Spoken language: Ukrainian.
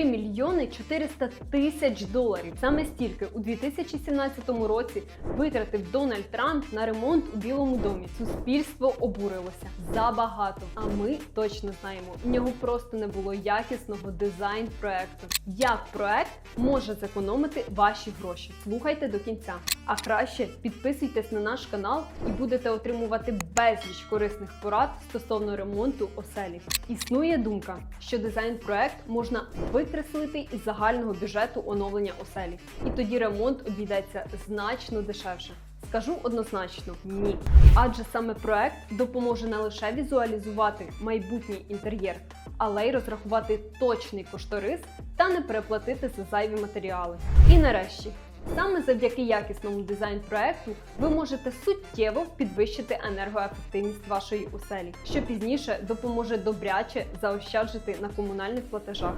3 мільйони 400 тисяч доларів. Саме стільки у 2017 році витратив Дональд Трамп на ремонт у Білому домі. Суспільство обурилося забагато. А ми точно знаємо, в нього просто не було якісного дизайн-проекту. Як проект може зекономити ваші гроші? Слухайте до кінця. А краще підписуйтесь на наш канал і будете отримувати безліч корисних порад стосовно ремонту оселі. Існує думка, що дизайн-проект можна викреслити із загального бюджету оновлення оселі, і тоді ремонт обійдеться значно дешевше. Скажу однозначно ні. Адже саме проект допоможе не лише візуалізувати майбутній інтер'єр, але й розрахувати точний кошторис та не переплатити за зайві матеріали. І нарешті. Саме завдяки якісному дизайн-проекту ви можете суттєво підвищити енергоефективність вашої оселі, що пізніше допоможе добряче заощаджити на комунальних платежах.